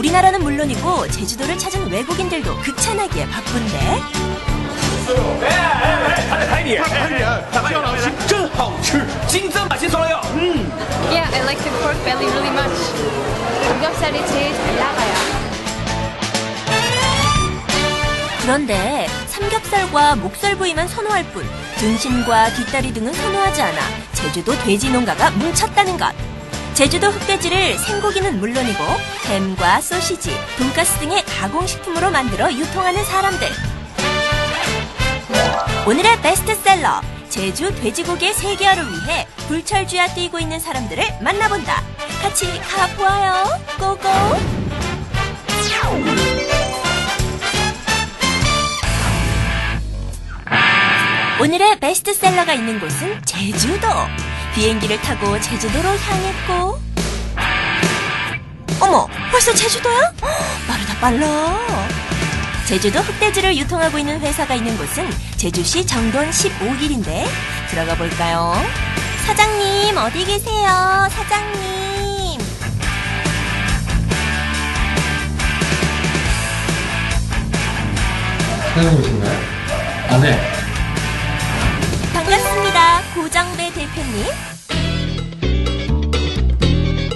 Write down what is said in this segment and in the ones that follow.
우리나라는 물론이고 제주도를 찾은 외국인들도 극찬하기에 바쁜데. Yeah, I like the pork belly really much. 삼겹살이 제일 잘 나가요. 그런데 삼겹살과 목살 부위만 선호할 뿐 등심과 뒷다리 등은 선호하지 않아 제주도 돼지 농가가 뭉쳤다는 것. 제주도 흑돼지를 생고기는 물론이고 햄과 소시지, 돈가스 등의 가공식품으로 만들어 유통하는 사람들. 오늘의 베스트셀러 제주 돼지고기의 세계화를 위해 불철주야 뛰고 있는 사람들을 만나본다. 같이 가보아요. 고고. 오늘의 베스트셀러가 있는 곳은 제주도. 비행기를 타고 제주도로 향했고. 어머, 벌써 제주도야? 헉, 빠르다 빨라. 제주도 흑돼지를 유통하고 있는 회사가 있는 곳은 제주시 정돈 15길인데 들어가 볼까요? 사장님 어디 계세요? 사장님. 사장님이신가요? 아, 네. 반갑습니다. 고정배 대표님.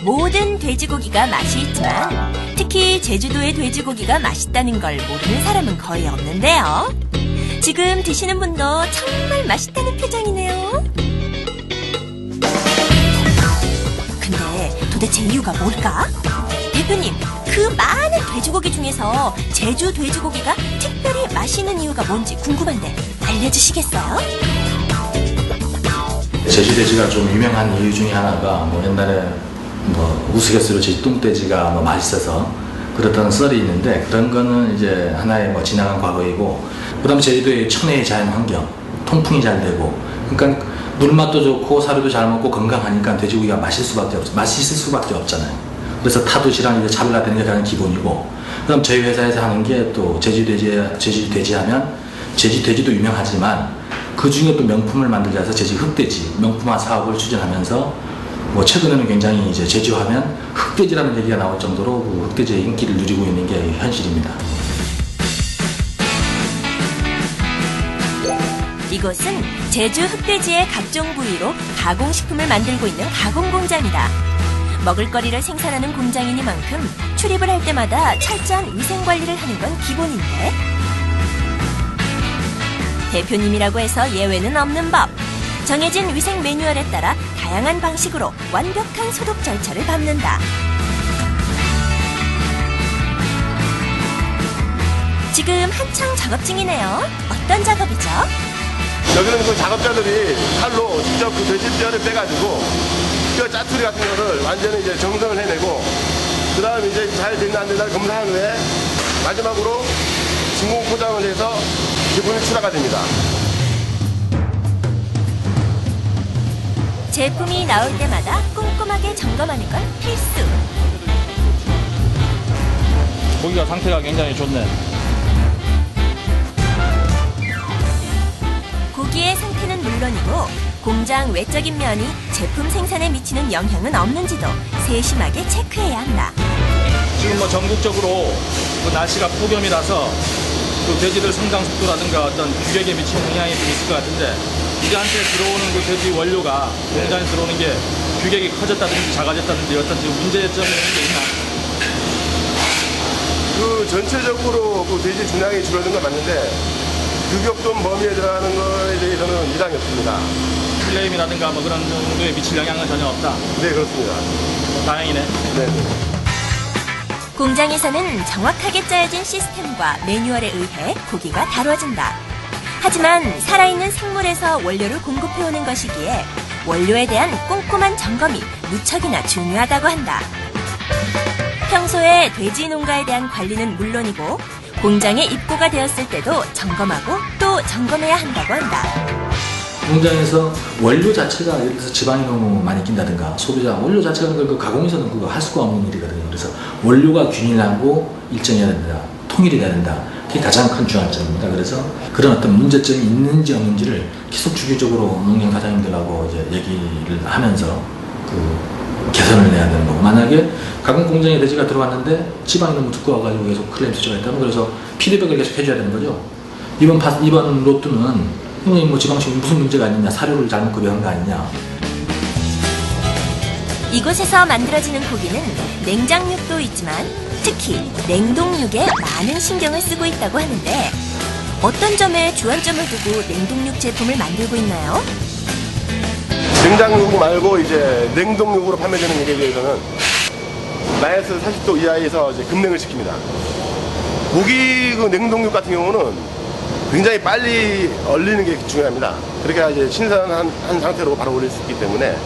모든 돼지고기가 맛이 있지만 특히 제주도의 돼지고기가 맛있다는 걸 모르는 사람은 거의 없는데요. 지금 드시는 분도 정말 맛있다는 표정이네요. 근데 도대체 이유가 뭘까? 대표님, 그 많은 돼지고기 중에서 제주 돼지고기가 특별히 맛있는 이유가 뭔지 궁금한데 알려주시겠어요? 제주돼지가 좀 유명한 이유 중에 하나가 뭐 옛날에 뭐 우스갯소리로 제주 똥돼지가 뭐 맛있어서 그렇다는 썰이 있는데 그런 거는 이제 하나의 뭐 지나간 과거이고 그다음에 제주도의 천혜의 자연 환경 통풍이 잘 되고 그러니까 물맛도 좋고 사료도 잘 먹고 건강하니까 돼지고기가 맛있을 수밖에 없 맛있을 수밖에 없잖아요. 그래서 타도시랑 이제 차별화되는 게 가장 기본이고 그다음 저희 회사에서 하는 게 또 제주돼지 제주돼지 하면 제주돼지도 유명하지만 그 중에 또 명품을 만들자 해서 제주 흑돼지 명품화 사업을 추진하면서 뭐 최근에는 굉장히 이제 제주하면 흑돼지라는 얘기가 나올 정도로 그 흑돼지의 인기를 누리고 있는 게 현실입니다. 이곳은 제주 흑돼지의 각종 부위로 가공식품을 만들고 있는 가공 공장이다. 먹을거리를 생산하는 공장이니만큼 출입을 할 때마다 철저한 위생 관리를 하는 건 기본인데 대표님이라고 해서 예외는 없는 법. 정해진 위생 매뉴얼에 따라 다양한 방식으로 완벽한 소독 절차를 밟는다. 지금 한창 작업 중이네요. 어떤 작업이죠? 여기는 그 작업자들이 칼로 직접 그 돼지 뼈를 빼가지고 뼈 짜투리 같은 거를 완전히 이제 정성을 해내고 그 다음 이제 잘 됐나 안 됐나 검사한 후에 마지막으로 진공 포장을 해서 기분이 출하가 됩니다. 제품이 나올 때마다 꼼꼼하게 점검하는 건 필수. 고기가 상태가 굉장히 좋네. 고기의 상태는 물론이고 공장 외적인 면이 제품 생산에 미치는 영향은 없는지도 세심하게 체크해야 한다. 지금 뭐 전국적으로 그 날씨가 폭염이라서 그 돼지들 성장 속도라든가 어떤 규격에 미치는 영향이 좀 있을 것 같은데 우리한테 들어오는 그 돼지 원료가 공장에 들어오는 게 규격이 커졌다든지 작아졌다든지 어떤 지금 문제점이 있나? 그 전체적으로 그 돼지 분양이 줄어든 건 맞는데 규격돈 범위에 들어가는 거에 대해서는 이상이 없습니다. 플레임이라든가 뭐 그런 정도에 미칠 영향은 전혀 없다. 네 그렇습니다. 다행이네. 네. 공장에서는 정확하게 짜여진 시스템과 매뉴얼에 의해 고기가 다뤄진다. 하지만 살아있는 생물에서 원료를 공급해오는 것이기에 원료에 대한 꼼꼼한 점검이 무척이나 중요하다고 한다. 평소에 돼지 농가에 대한 관리는 물론이고 공장에 입고가 되었을 때도 점검하고 또 점검해야 한다고 한다. 공장에서 원료 자체가 예를 들어서 지방이 너무 많이 낀다든가 소비자 원료 자체가 그 가공에서는 그거 할 수가 없는 일이거든요. 그래서 원료가 균일하고 일정해야 된다. 통일이 돼야 된다. 그게 가장 큰 중요점입니다. 그래서 그런 어떤 문제점이 있는지 없는지를 계속 주기적으로 농장 사장님들하고 이제 얘기를 하면서 그 개선을 내야 되는 거고 만약에 가공 공장에 돼지가 들어왔는데 지방이 너무 두꺼워 가지고 계속 클레임 수치가 있다면 그래서 피드백을 계속 해줘야 되는 거죠. 이번 파, 이번 로또는 형님 뭐 지방식 무슨 문제가 있느냐 사료를 잘못 급여한 거 아니냐 이곳에서 만들어지는 고기는 냉장육도 있지만 특히 냉동육에 많은 신경을 쓰고 있다고 하는데 어떤 점에 주안점을 두고 냉동육 제품을 만들고 있나요? 냉장육 말고 이제 냉동육으로 판매되는 것에 대해서는 마이너스 40도 이하에서 이제 급냉을 시킵니다. 고기 그 냉동육 같은 경우는 굉장히 빨리 얼리는 게 중요합니다. 그렇게 이제 신선한 한 상태로 바로 올릴 수 있기 때문에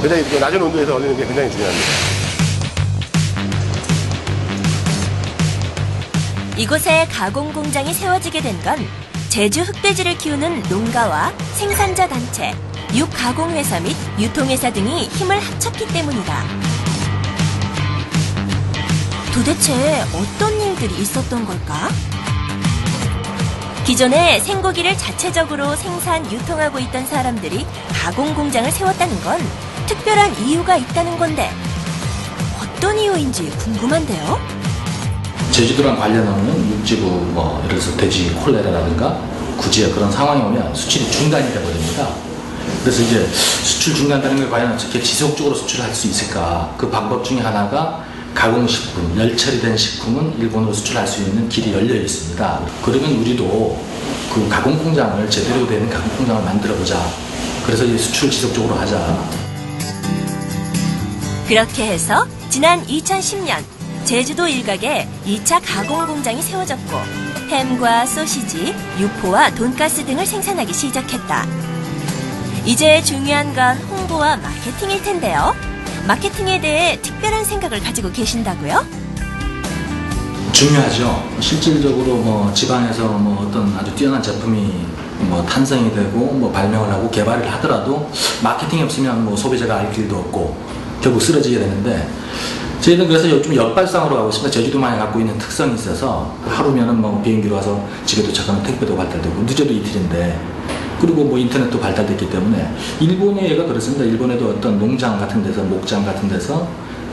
굉장히 그 낮은 온도에서 얼리는 게 굉장히 중요합니다. 이곳에 가공 공장이 세워지게 된 건 제주 흑돼지를 키우는 농가와 생산자 단체, 육 가공 회사 및 유통회사 등이 힘을 합쳤기 때문이다. 도대체 어떤 일들이 있었던 걸까? 기존에 생고기를 자체적으로 생산, 유통하고 있던 사람들이 가공 공장을 세웠다는 건 특별한 이유가 있다는 건데 어떤 이유인지 궁금한데요? 제주도랑 관련 없는 육지부 뭐 예를 들어서 돼지 콜레라라든가 구지에 그런 상황이 오면 수출이 중단이 돼버립니다. 그래서 이제 수출 중단되는 게 과연 어떻게 지속적으로 수출할 수 있을까? 그 방법 중에 하나가 가공식품, 열 처리된 식품은 일본으로 수출할 수 있는 길이 열려 있습니다. 그러면 우리도 그 가공 공장을 제대로 된 가공 공장을 만들어 보자. 그래서 이 수출 지속적으로 하자. 그렇게 해서 지난 2010년 제주도 일각에 2차 가공 공장이 세워졌고 햄과 소시지, 육포와 돈가스 등을 생산하기 시작했다. 이제 중요한 건 홍보와 마케팅일 텐데요. 마케팅에 대해 특별한 생각을 가지고 계신다고요? 중요하죠. 실질적으로 뭐 지방에서 뭐 어떤 아주 뛰어난 제품이 뭐 탄생이 되고 뭐 발명을 하고 개발을 하더라도 마케팅이 없으면 뭐 소비자가 알 길도 없고 결국 쓰러지게 되는데 저희는 그래서 좀 역발상으로 가고 있습니다. 제주도만이 갖고 있는 특성이 있어서 하루면은 뭐 비행기로 와서 집에 도착하면 택배도 발달되고 늦어도 이틀인데 그리고 뭐 인터넷도 발달됐기 때문에 일본의 얘가 그렇습니다. 일본에도 어떤 농장 같은 데서 목장 같은 데서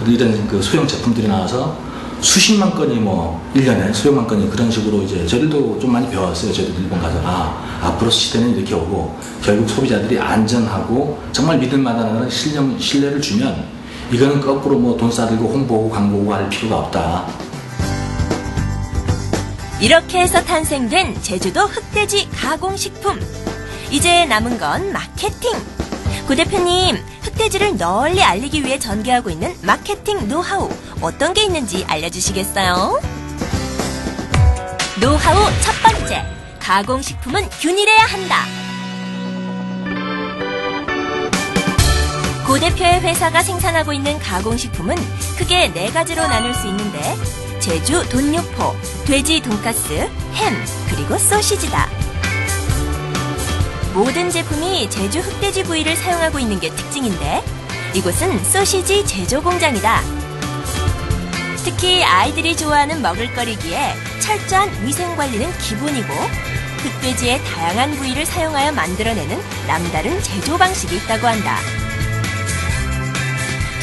이런 그 소형 제품들이 나와서 수십만 건이 뭐 1년에 수백만 건이 그런 식으로 이제 저희도 좀 많이 배웠어요. 저희도 일본 가서 아 앞으로 시대는 이렇게 오고 결국 소비자들이 안전하고 정말 믿을 만한 신뢰, 신뢰를 주면 이거는 거꾸로 뭐 돈 싸들고 홍보하고 광고하고 할 필요가 없다. 이렇게 해서 탄생된 제주도 흑돼지 가공식품. 이제 남은 건 마케팅. 구 대표님, 흑돼지를 널리 알리기 위해 전개하고 있는 마케팅 노하우 어떤 게 있는지 알려주시겠어요? 노하우 첫 번째. 가공식품은 균일해야 한다. 고 대표의 회사가 생산하고 있는 가공식품은 크게 네 가지로 나눌 수 있는데 제주 돈육포, 돼지 돈가스, 햄, 그리고 소시지다. 모든 제품이 제주 흑돼지 부위를 사용하고 있는 게 특징인데 이곳은 소시지 제조 공장이다. 특히 아이들이 좋아하는 먹을거리기에 철저한 위생 관리는 기본이고 흑돼지의 다양한 부위를 사용하여 만들어내는 남다른 제조 방식이 있다고 한다.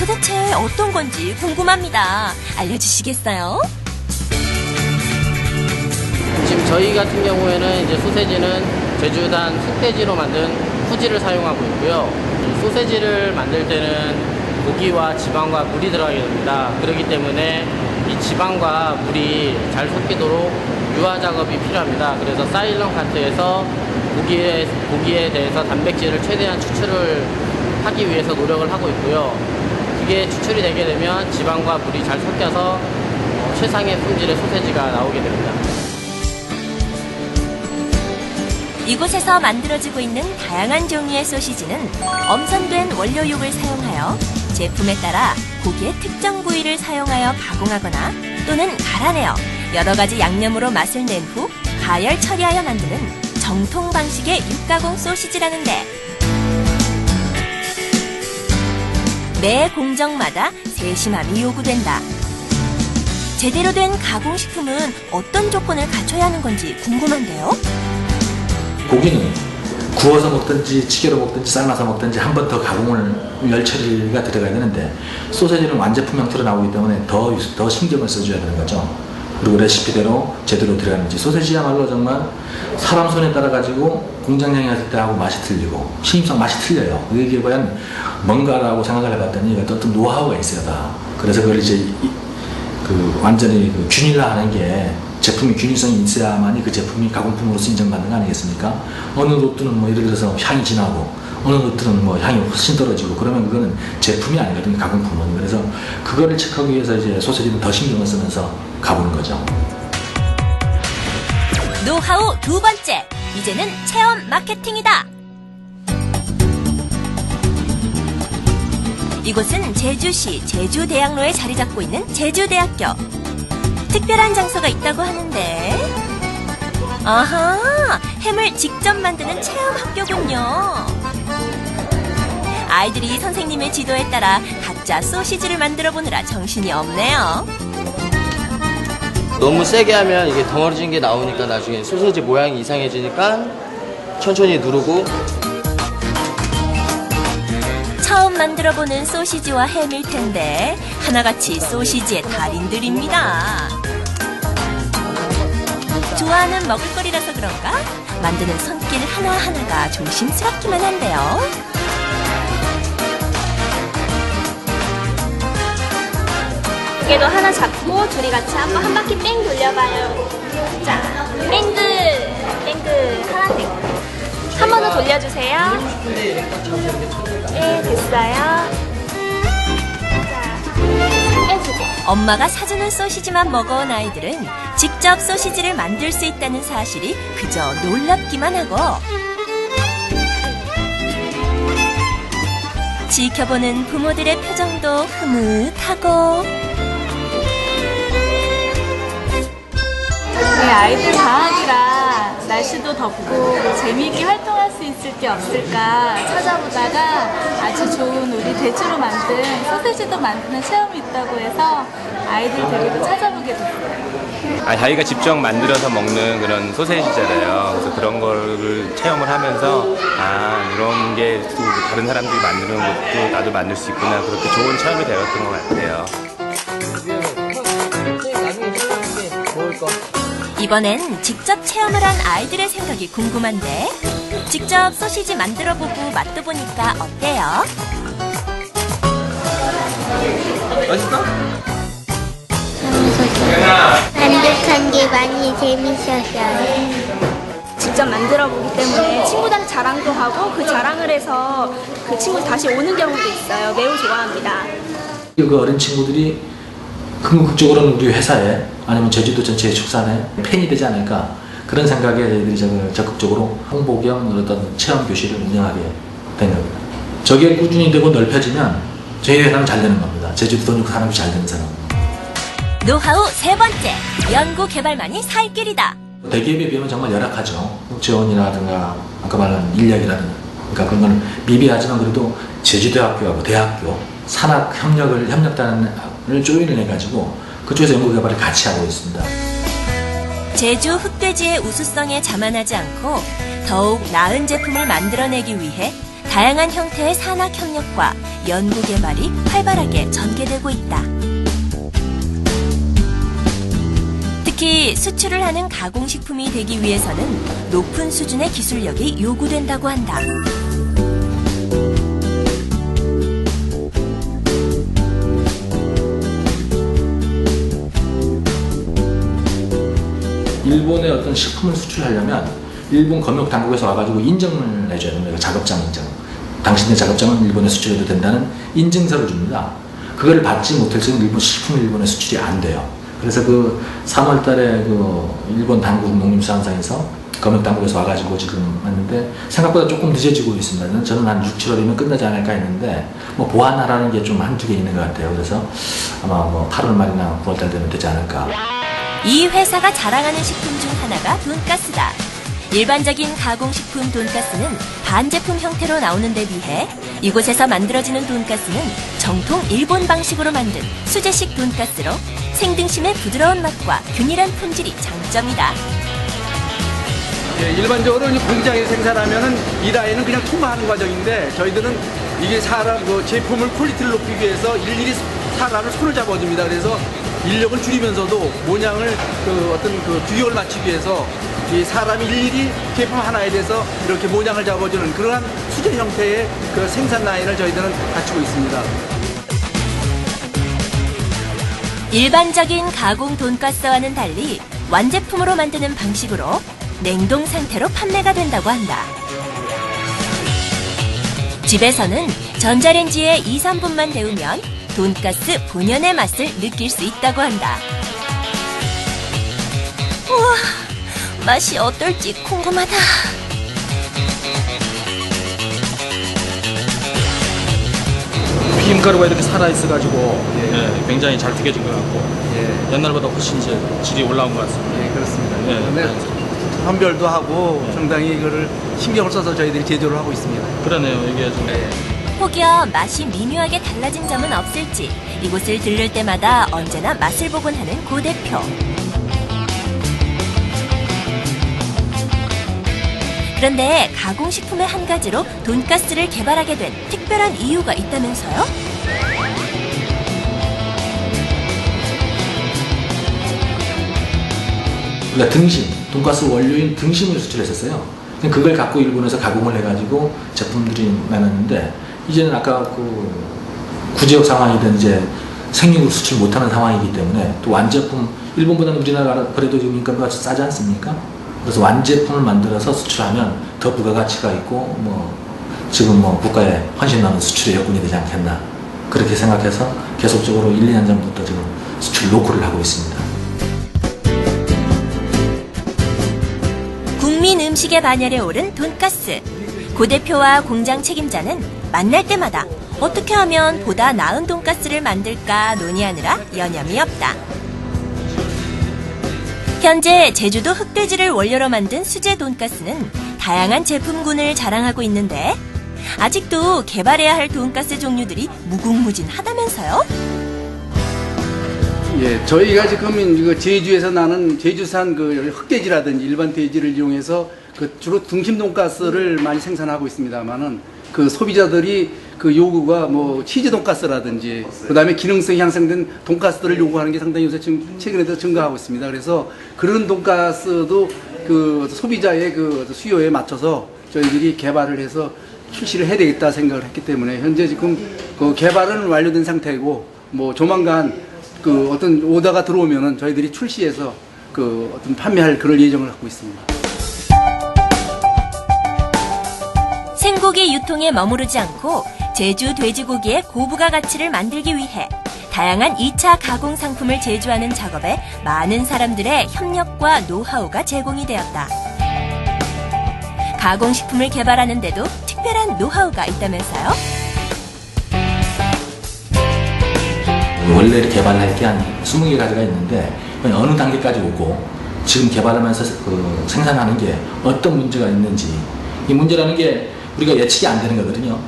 도대체 어떤 건지 궁금합니다. 알려주시겠어요? 지금 저희 같은 경우에는 이제 소세지는 제주산 흑돼지로 만든 후지를 사용하고 있고요. 이 소세지를 만들 때는 고기와 지방과 물이 들어가게 됩니다. 그렇기 때문에 이 지방과 물이 잘 섞이도록 유화 작업이 필요합니다. 그래서 사일런 카트에서 고기에, 고기에 대해서 단백질을 최대한 추출을 하기 위해서 노력을 하고 있고요. 그게 추출이 되게 되면 지방과 물이 잘 섞여서 어, 최상의 품질의 소세지가 나오게 됩니다. 이곳에서 만들어지고 있는 다양한 종류의 소시지는 엄선된 원료육을 사용하여 제품에 따라 고기의 특정 부위를 사용하여 가공하거나 또는 갈아내어 여러 가지 양념으로 맛을 낸 후 가열 처리하여 만드는 정통 방식의 육가공 소시지라는데 매 공정마다 세심함이 요구된다. 제대로 된 가공식품은 어떤 조건을 갖춰야 하는 건지 궁금한데요? 고기는 구워서 먹든지 찌개로 먹든지 삶아서 먹든지 한 번 더 가공을 열 처리가 들어가야 되는데 소세지는 완제품 형태로 나오기 때문에 더, 더 신경을 써줘야 되는 거죠. 그리고 레시피대로 제대로 들어가는지 소세지야말로 정말 사람 손에 따라 가지고 공장장이 했을 때하고 맛이 틀리고 신입성 맛이 틀려요. 이게 과연 뭔가라고 생각을 해봤더니 어떤 노하우가 있어요 다. 그래서 그걸 이제 이- 그 완전히 그 균일화하는 게 제품이 균일성이 있어야만이 그 제품이 가공품으로서 인정받는 거 아니겠습니까? 어느 로트는 뭐 예를 들어서 향이 진하고 어느 로트는 뭐 향이 훨씬 떨어지고 그러면 그거는 제품이 아니거든요 가공품은 그래서 그거를 체크하기 위해서 이제 소세지는 더 신경을 쓰면서 가보는 거죠. 노하우 두 번째. 이제는 체험 마케팅이다. 이곳은 제주시 제주대학로에 자리 잡고 있는 제주대학교. 특별한 장소가 있다고 하는데. 아하, 햄을 직접 만드는 체험 학교군요. 아이들이 선생님의 지도에 따라 각자 소시지를 만들어 보느라 정신이 없네요. 너무 세게 하면 이게 덩어리진 게 나오니까 나중에 소세지 모양이 이상해지니까 천천히 누르고 처음 만들어 보는 소시지와 햄일 텐데 하나같이 소시지의 달인들입니다. 좋아하는 먹을거리라서 그런가 만드는 손길 하나하나가 조심스럽기만 한데요. 두개도 하나 잡고 둘이 같이 한번 한 바퀴 뺑 돌려봐요. 자, 뺑글, 뺑글, 파란색. 한 번 더 돌려주세요. 네, 됐어요. 엄마가 사주는 소시지만 먹어온 아이들은 직접 소시지를 만들 수 있다는 사실이 그저 놀랍기만 하고 지켜보는 부모들의 표정도 흐뭇하고 우리 아이들 방학이라 날씨도 덥고 재미있게 활동할 수 있을 게 없을까 찾아보다가 아주 좋은 우리 대추로 만든 소세지도 만드는 체험이 있다고 해서 아이들 데리고 찾아보게 됐어요. 아, 자기가 직접 만들어서 먹는 그런 소세지잖아요. 그래서 그런 거를 체험을 하면서 아 이런 게 또 다른 사람들이 만드는 것도 나도 만들 수 있구나 그렇게 좋은 체험이 되었던 것 같아요. 이 번엔 직접 체험을 한 아이들의 생각이 궁금한데 직접 소시지 만들어 보고 맛도 보니까 어때요? 반죽한 게 많이 재밌었어요. 직접 만들어 보기 때문에 친구들한테 자랑도 하고 그 자랑을 해서 그 친구 다시 오는 경우도 있어요. 매우 좋아합니다. 그 어린 친구들이 궁극적으로는 우리 회사에 아니면 제주도 전체의 축산에 팬이 되지 않을까 그런 생각에 저희들이 저- 적극적으로 홍보 겸 어떤 체험 교실을 운영하게 된 겁니다. 저게 꾸준히 되고 넓혀지면 저희 회사는 잘 되는 겁니다. 제주도 돈육 산업이 잘 되는 사람. 노하우 세 번째 연구 개발만이 살 길이다. 대기업에 비하면 정말 열악하죠. 지원이라든가 아까 말한 인력이라든가 그러니까 그런 건 미비하지만 그래도 제주대학교하고 대학교 산학 협력을 협력단을 조인을 해가지고 그쪽에서 연구 개발을 같이 하고 있습니다. 제주 흑돼지의 우수성에 자만하지 않고 더욱 나은 제품을 만들어내기 위해 다양한 형태의 산학 협력과 연구 개발이 활발하게 전개되고 있다. 특히 수출을 하는 가공식품이 되기 위해서는 높은 수준의 기술력이 요구된다고 한다. 일본에 어떤 식품을 수출하려면 일본 검역 당국에서 와가지고 인정을 해줘야 됩니다. 그 작업장 인정. 당신의 작업장은 일본에 수출해도 된다는 인증서를 줍니다. 그걸 받지 못할 적은 일본 식품 일본에 수출이 안 돼요. 그래서 그 3월 달에 그 일본 당국 농림수산상에서 검역 당국에서 와가지고 지금 왔는데 생각보다 조금 늦어지고 있습니다. 저는 한 6, 7월이면 끝나지 않을까 했는데 뭐 보완하라는 게 좀 한두 개 있는 것 같아요. 그래서 아마 뭐 8월 말이나 9월 달 되면 되지 않을까. 이 회사가 자랑하는 식품 중 하나가 돈가스다. 일반적인 가공식품 돈가스는 반제품 형태로 나오는 데 비해 이곳에서 만들어지는 돈가스는 정통 일본 방식으로 만든 수제식 돈가스로 생등심의 부드러운 맛과 균일한 품질이 장점이다. 예, 일반적으로 이제 공장에서 생산하면은 이 라인은 그냥 통과하는 과정인데 저희들은 이게 사람 그 제품을 퀄리티를 높이기 위해서 일일이 사람을 손을 잡아줍니다. 그래서 인력을 줄이면서도 모양을 그 어떤 그 규격을 맞추기 위해서 이 사람이 일일이 제품 하나에 대해서 이렇게 모양을 잡아주는 그러한 수제 형태의 그 생산 라인을 저희들은 갖추고 있습니다. 일반적인 가공 돈가스와는 달리 완제품으로 만드는 방식으로 냉동 상태로 판매가 된다고 한다. 집에서는 전자레인지에 2, 3분만 데우면 돈가스 본연의 맛을 느낄 수 있다고 한다. 우와, 맛이 어떨지 궁금하다. 튀김가루가 이렇게 살아있어가지고 예, 굉장히 잘 튀겨진 것 같고 옛날보다 훨씬 이제 질이 올라온 것 같습니다. 예, 그렇습니다. 예, 근데 선별도 하고 상당히 이거를 신경을 써서 저희들이 제조를 하고 있습니다. 그러네요. 이게 좀 혹여 맛이 미묘하게 달라진 점은 없을지 이곳을 들를 때마다 언제나 맛을 보곤 하는 고 대표. 그런데 가공식품의 한 가지로 돈가스를 개발하게 된 특별한 이유가 있다면서요? 우리가 등심, 돈가스 원료인 등심을 수출했었어요. 그걸 갖고 일본에서 가공을 해가지고 제품들이 나눴는데 이제는 아까 그 구제역 상황이든 이제 생육을 수출 못하는 상황이기 때문에 또 완제품 일본보다는 우리나라 그래도 지금 인건비가 싸지 않습니까? 그래서 완제품을 만들어서 수출하면 더 부가가치가 있고 뭐 지금 뭐 국가에 헌신 나는 수출의 여건이 되지 않겠나 그렇게 생각해서 계속적으로 1, 2년 전부터 지금 수출 노크를 하고 있습니다. 국민 음식의 반열에 오른 돈가스. 고 대표와 공장 책임자는 만날 때마다 어떻게 하면 보다 나은 돈가스를 만들까 논의하느라 여념이 없다. 현재 제주도 흑돼지를 원료로 만든 수제 돈가스는 다양한 제품군을 자랑하고 있는데 아직도 개발해야 할 돈가스 종류들이 무궁무진하다면서요? 예, 저희가 지금 이거 제주에서 나는 제주산 그 흑돼지라든지 일반 돼지를 이용해서 그 주로 등심 돈가스를 많이 생산하고 있습니다만은 그 소비자들이 그 요구가 뭐 치즈 돈가스라든지 그다음에 기능성이 향상된 돈가스들을 요구하는 게 상당히 요새 지금 최근에 더 증가하고 있습니다. 그래서 그런 돈가스도 그 소비자의 그 수요에 맞춰서 저희들이 개발을 해서 출시를 해야 되겠다 생각을 했기 때문에 현재 지금 그 개발은 완료된 상태이고 뭐 조만간 그 어떤 오더가 들어오면은 저희들이 출시해서 그 어떤 판매할 그럴 예정을 갖고 있습니다. 생고기 유통에 머무르지 않고 제주 돼지고기의 고부가 가치를 만들기 위해 다양한 2차 가공 상품을 제조하는 작업에 많은 사람들의 협력과 노하우가 제공이 되었다. 가공식품을 개발하는데도 특별한 노하우가 있다면서요? 원래 개발할 게 한 20개 가지가 있는데 어느 단계까지 오고 지금 개발하면서 그 생산하는 게 어떤 문제가 있는지 이 문제라는 게 우리가 예측이 안 되는 거거든요.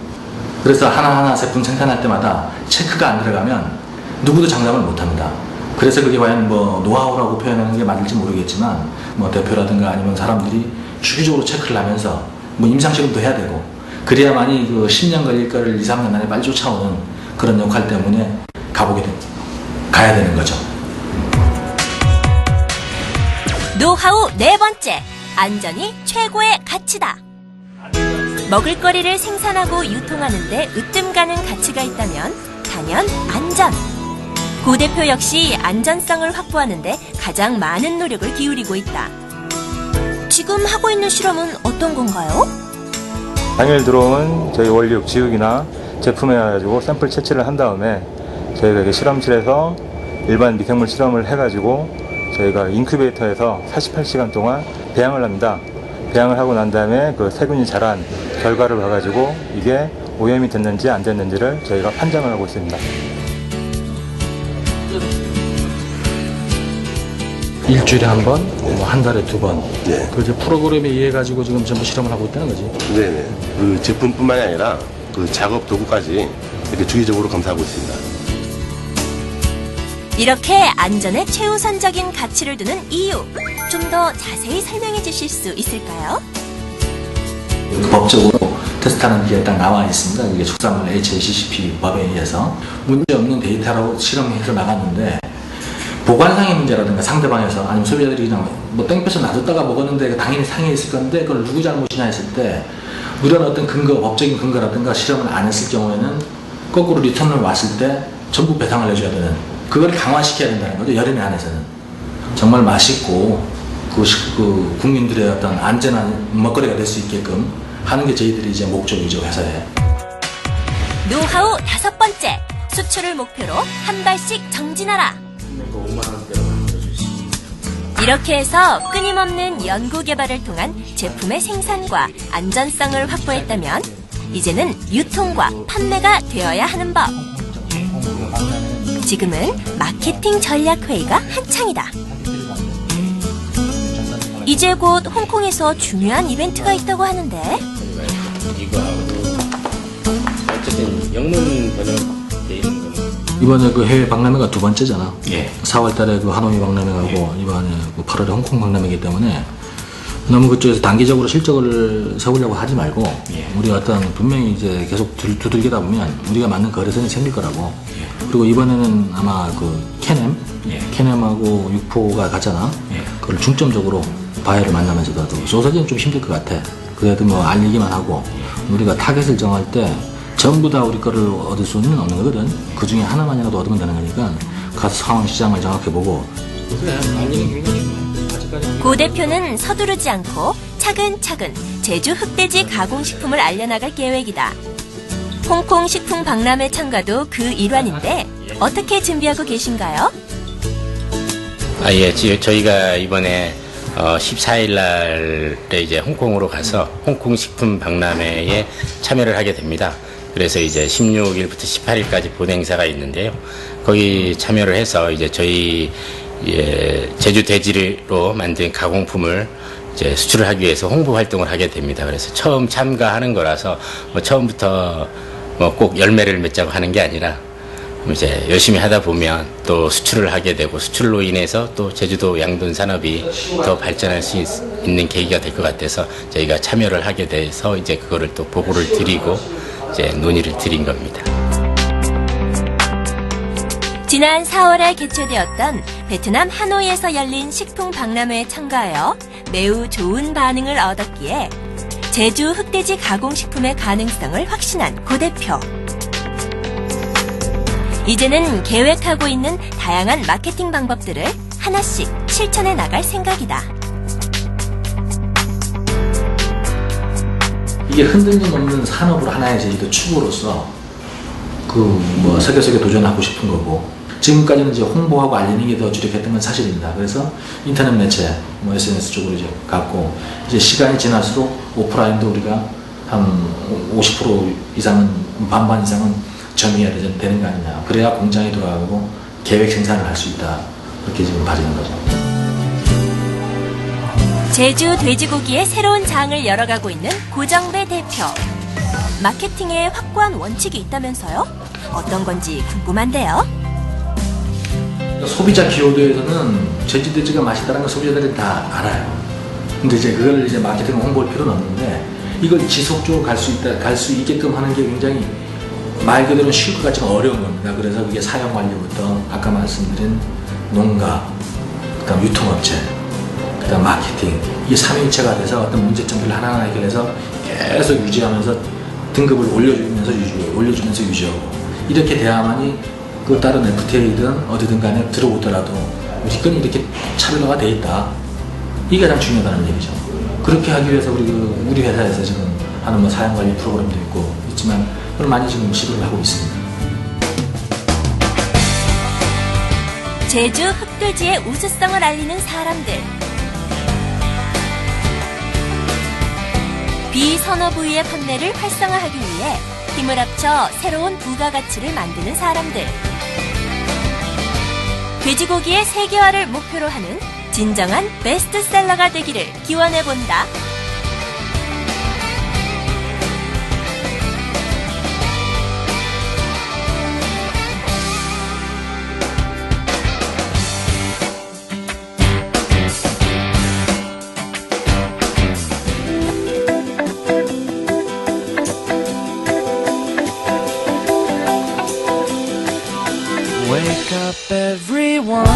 그래서 하나하나 제품 생산할 때마다 체크가 안 들어가면 누구도 장담을 못 합니다. 그래서 그게 과연 뭐 노하우라고 표현하는 게 맞을지 모르겠지만 뭐 대표라든가 아니면 사람들이 주기적으로 체크를 하면서 뭐 임상실험도 해야 되고 그래야만이 그 10년 걸릴 거를 2, 3년 안에 빨리 쫓아오는 그런 역할 때문에 가보게 된, 가야 되는 거죠. 노하우 네 번째. 안전이 최고의 가치다. 먹을거리를 생산하고 유통하는데 으뜸 가는 가치가 있다면 단연 안전. 고 대표 역시 안전성을 확보하는데 가장 많은 노력을 기울이고 있다. 지금 하고 있는 실험은 어떤 건가요? 당일 들어온 저희 원료 지우기나 제품에 가지고 샘플 채취를 한 다음에 저희가 이게 실험실에서 일반 미생물 실험을 해가지고 저희가 인큐베이터에서 48시간 동안 배양을 합니다. 배양을 하고 난 다음에 그 세균이 자란 결과를 봐가지고 이게 오염이 됐는지 안 됐는지를 저희가 판정을 하고 있습니다. 일주일에 한 번, 뭐 한 달에 두 번. 네. 그 이제 프로그램에 의해 가지고 지금 전부 실험을 하고 있다는 거지. 네네. 그 제품뿐만이 아니라 그 작업 도구까지 이렇게 주기적으로 검사하고 있습니다. 이렇게 안전에 최우선적인 가치를 두는 이유 좀 더 자세히 설명해 주실 수 있을까요? 그 법적으로 테스트하는 게 딱 나와 있습니다. 이게 축산물 HACCP 법에 의해서 문제 없는 데이터로 실험해서 나갔는데 보관상의 문제라든가 상대방에서 아니면 소비자들이 그냥 뭐 땡볕에 놔뒀다가 먹었는데 당연히 상해 있을 건데 그걸 누구 잘못이냐 했을 때 이런 어떤 근거, 법적인 근거라든가 실험을 안 했을 경우에는 거꾸로 리턴을 왔을 때 전부 배상을 해줘야 되는 그걸 강화시켜야 된다는 거죠. 여름에 한해서는 정말 맛있고 그, 시- 그 국민들의 어떤 안전한 먹거리가 될 수 있게끔 하는 게 저희들이 이제 목적이죠 회사에. 노하우 다섯 번째 수출을 목표로 한 발씩 정진하라. 이렇게 해서 끊임없는 연구 개발을 통한 제품의 생산과 안전성을 확보했다면 이제는 유통과 판매가 되어야 하는 법. 지금은 마케팅 전략 회의가 한창이다. 이제 곧 홍콩에서 중요한 이벤트가 있다고 하는데 이거 하고 어쨌든 영문 번역 돼 있는 거는 이번에 그 해외 박람회가 두 번째잖아. 예. 4월 달에 그 하노이 박람회하고 이번에 그 8월에 홍콩 박람회이기 때문에 너무 그쪽에서 단기적으로 실적을 세우려고 하지 말고 우리 어떤 분명히 이제 계속 두- 두들기다 보면 우리가 맞는 거래선이 생길 거라고. 그리고 이번에는 아마 그 캐넴, 캐넴하고 육포가 갔잖아. 그걸 중점적으로 바이어를 만나면서도 하고 소사지는 좀 힘들 것 같아. 그래도 뭐 알리기만 하고 우리가 타겟을 정할 때 전부 다 우리 거를 얻을 수는 없는 거거든. 그 중에 하나만이라도 얻으면 되는 거니까 가서 상황 시장을 정확히 보고 그래 알리는 굉장히 아직까지 고 대표는 서두르지 않고 차근차근 제주 흑돼지 가공식품을 알려나갈 계획이다. 홍콩 식품 박람회 참가도 그 일환인데 어떻게 준비하고 계신가요? 아, 예. 지- 저희가 이번에 어, 14일 날에 이제 홍콩으로 가서 홍콩 식품 박람회에 참여를 하게 됩니다. 그래서 이제 16일부터 18일까지 본 행사가 있는데요. 거기 참여를 해서 이제 저희 예, 제주 돼지로 만든 가공품을 이제 수출을 하기 위해서 홍보 활동을 하게 됩니다. 그래서 처음 참가하는 거라서 뭐 처음부터 뭐 꼭 열매를 맺자고 하는 게 아니라 이제 열심히 하다 보면 또 수출을 하게 되고 수출로 인해서 또 제주도 양돈 산업이 더 발전할 수 있, 는 계기가 될 것 같아서 저희가 참여를 하게 돼서 이제 그거를 또 보고를 드리고 이제 논의를 드린 겁니다. 지난 4월에 개최되었던 베트남 하노이에서 열린 식품 박람회에 참가하여 매우 좋은 반응을 얻었기에 제주 흑돼지 가공식품의 가능성을 확신한 고 대표. 이제는 계획하고 있는 다양한 마케팅 방법들을 하나씩 실천해 나갈 생각이다. 이게 흔들림 없는 산업으로 하나의 저희도 축으로서 그뭐 세계적에 도전하고 싶은 거고 지금까지는 이제 홍보하고 알리는 게 더 주력했던 건 사실입니다. 그래서 인터넷 매체, 뭐 SNS 쪽으로 이제 갔고 이제 시간이 지날수록 오프라인도 우리가 한 50% 이상은 반반 이상은 점유해야 되는 되는 거 아니냐. 그래야 공장이 돌아가고 계획 생산을 할 수 있다. 그렇게 지금 봐지는 거죠. 제주 돼지고기의 새로운 장을 열어가고 있는 고정배 대표. 마케팅에 확고한 원칙이 있다면서요? 어떤 건지 궁금한데요. 소비자 기호도에서는 제주돼지가 맛있다는 걸 소비자들이 다 알아요. 근데 이제 그걸 이제 마케팅 홍보할 필요는 없는데 이걸 지속적으로 갈 수 있다, 갈 수 있게끔 하는 게 굉장히 말 그대로 쉬울 것 같지만 어려운 겁니다. 그래서 그게 사용 관리부터 아까 말씀드린 농가, 그다음 유통업체, 그다음 마케팅 이 삼위일체가 돼서 어떤 문제점들을 하나하나 해결해서 계속 유지하면서 등급을 올려주면서 유지, 올려주면서 유지하고 이렇게 돼야만이 그 다른 FTA든 어디든 간에 들어오더라도 우리 건 이렇게 차별화가 돼 있다. 이게 가장 중요하다는 얘기죠. 그렇게 하기 위해서 우리 그 우리 회사에서 지금 하는 뭐 사양 관리 프로그램도 있고 있지만 그걸 많이 지금 시도를 하고 있습니다. 제주 흑돼지의 우수성을 알리는 사람들. 비선호 부위의 판매를 활성화하기 위해 힘을 합쳐 새로운 부가가치를 만드는 사람들. 돼지고기의 세계화를 목표로 하는 진정한 베스트셀러가 되기를 기원해본다. everyone.